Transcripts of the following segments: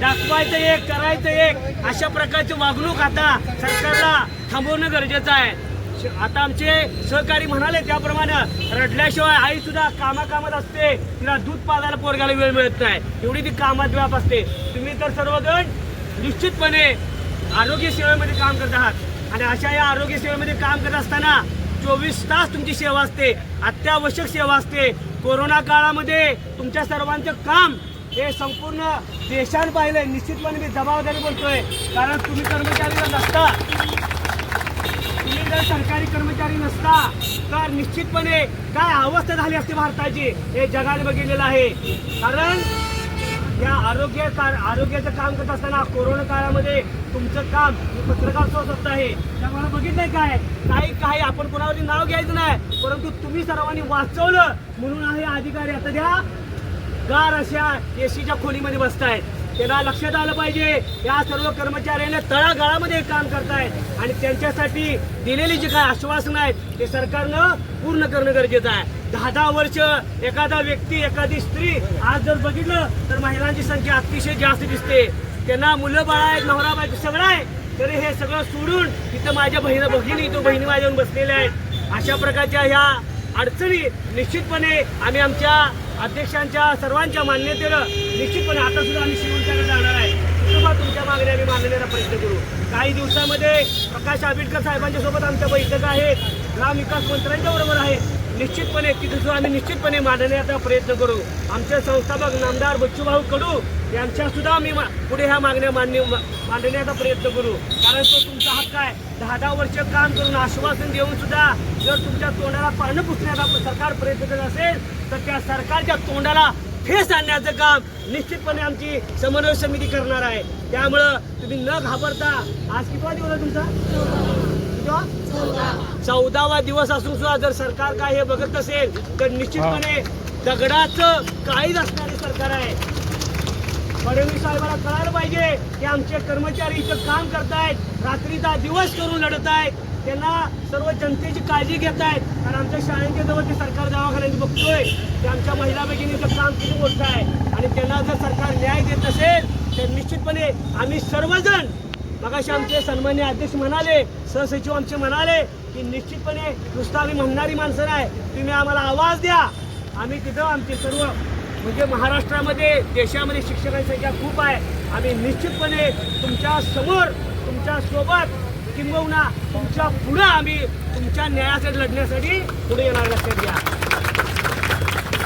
दाखवायचं एक करायचं एक. अशा प्रकारची वागणूक आता सरकारला थांबवणं गरजेचं आहे. श- आता आमचे सहकारी म्हणाले त्याप्रमाणे रडल्याशिवाय आई सुद्धा कामाकामात असते. तिला दूध पाजायला पोरगाला वेळ मिळत नाही. एवढी ती कामात व्याप असते. तुम्ही तर सर्वजण निश्चितपणे आरोग्य सेवेमध्ये काम करत आहात. आणि अशा या आरोग्य सेवेमध्ये काम करत असताना चोवीस तास तुमची सेवा असते. अत्यावश्यक सेवा असते. कोरोना काळामध्ये तुमच्या सर्वांचं काम हे संपूर्ण देशानं पाहिलंय. निश्चितपणे मी जबाबदारी बोलतोय. कारण तुम्ही कर्मचारी जर नसता तुम्ही जर सरकारी कर्मचारी नसता तर निश्चितपणे काय अवस्था झाली असते भारताची? हे जगाने बघितलेलं आहे. कारण या आरोग्य कार आरोग्याचं काम करत असताना कोरोना काळामध्ये तुमचं काम पत्रकार पत्रकार स्वस्त आहे. त्यामुळे बघितलंय काय? काही काही आपण कोणावरती नाव घ्यायचं नाही परंतु तुम्ही सर्वांनी वाचवलं म्हणून आहे अधिकारी. आता द्या गार अशा एसीच्या खोलीमध्ये बसतायत. त्यांना लक्षात आलं पाहिजे या सर्व कर्मचाऱ्यांना तळागाळामध्ये काम करतायत आणि त्यांच्यासाठी दिलेली जी काय आश्वासन आहेत ते सरकारनं पूर्ण करणं गरजेचं आहे. दहा दहा वर्ष एखादा व्यक्ती एखादी स्त्री आज जर बघितलं तर महिलांची संख्या अतिशय जास्त दिसते. त्यांना मुलं बाळ आहेत नवरा बाय सगळं आहे. तरी हे सगळं सोडून इथं माझ्या बहिणी भगिनी इथं बहिणी माझ्या येऊन बसलेल्या आहेत. अशा प्रकारच्या ह्या अडचणी निश्चितपणे आम्ही आमच्या अध्यक्षांच्या सर्वांच्या मान्यतेनं निश्चितपणे आता सुद्धा आम्ही शिवूरच्याकडे जाणार आहे. सुद्धा तुमच्या मागण्या आम्ही मानण्याचा प्रयत्न करू. काही दिवसामध्ये प्रकाश आंबेडकर साहेबांच्या सोबत आमच्या बैठका आहेत ग्रामविकास मंत्र्यांच्या बरोबर निश्चितपणे तिथे सुद्धा आम्ही निश्चितपणे मांडण्याचा प्रयत्न करू. आमचे संस्थापक नामदार बच्चूभाऊ कडू यांच्या सुद्धा आम्ही मा- पुढे ह्या मागण्या मान्य मांडण्याचा प्रयत्न करू. कारण तो तुमचा हक्क आहे. दहा दहा वर्ष काम करून आश्वासन देऊन सुद्धा जर तुमच्या तोंडाला पानं पुसण्याचा सरकार प्रयत्न करत असेल तर त्या सरकारच्या तोंडाला ठेस आणण्याचं काम निश्चितपणे आमची समन्वय समिती करणार आहे. त्यामुळं तुम्ही न घाबरता आज कितवा दिवस तुमचा? चौदावा दिवस असून सुद्धा जर सरकार काय हे बघत असेल तर निश्चितपणे दगडाचं काळीच असणारे सरकार आहे. फडणवीस साहेबाला कळायला पाहिजे की आमचे कर्मचारी इथं काम करतायत रात्रीचा दिवस करून लढत आहेत त्यांना सर्व जनतेची काळजी घेत आहेत कारण आमच्या शाळेच्या जवळ ते सरकार दवाखान्यात बघतोय की आमच्या महिला भगिनीचं काम किती मोठं आहे. आणि त्यांना जर सरकार न्याय देत असेल तर निश्चितपणे आम्ही सर्वजण मगाशी आमचे सन्मान्य अध्यक्ष म्हणाले सहसचिव आमचे म्हणाले की निश्चितपणे नुसतं आम्ही म्हणणारी माणसं नाही. तुम्ही आम्हाला आवाज द्या. आम्ही तिथं आमचे सर्व म्हणजे महाराष्ट्रामध्ये देशामध्ये शिक्षकांची संख्या खूप आहे. आम्ही निश्चितपणे तुमच्यासमोर तुमच्यासोबत किंबहुना तुमच्या पुढं आम्ही तुमच्या न्यायासाठी लढण्यासाठी पुढे येणार लक्षात घ्या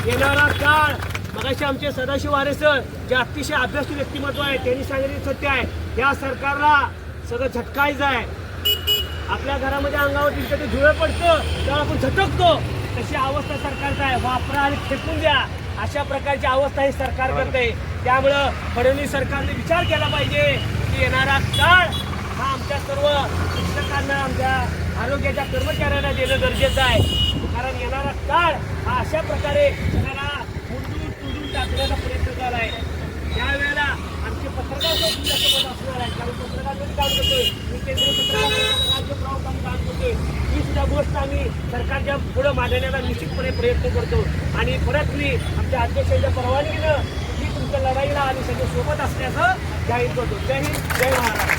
येणारा काळ मगाशी आमचे सदाशिव वारे सर जे अतिशय अभ्यासू व्यक्तिमत्व आहे त्यांनी सांगितले सत्य आहे. या सरकारला सगळं झटकायचं आहे. आपल्या घरामध्ये अंगावरती कधी धुळं पडतं तेव्हा आपण झटकतो. तशी अवस्था सरकारचा आहे. वापरा आणि फेकून द्या. अशा प्रकारची अवस्था ही सरकार करते. त्यामुळं फडणवीस सरकारने विचार केला पाहिजे की येणारा काळ हा आमच्या सर्व शिक्षकांना आमच्या आरोग्याच्या कर्मचाऱ्यांना देणं गरजेचं आहे. कारण येणारा काळ हा अशा प्रकारे सगळ्यांना मुंडून तुडून टाकण्याचा प्रयत्न केला आहे. त्यावेळेला आमचे पत्रकार सुद्धा तुमच्यासोबत असणार आहे कारण पत्रकारांनी काम करतोय मी केंद्रीय पत्रकार राज्य प्रमुख आम्ही काम करतोय ही सुद्धा गोष्ट आम्ही सरकारच्या पुढं मांडण्याचा निश्चितपणे प्रयत्न करतो. आणि परत मी आमच्या अध्यक्षांच्या परवानगीनं ही तुमच्या लढाईला आणि सगळे सोबत असल्याचं जाहीर करतो. जय हिंद जय महाराष्ट्र.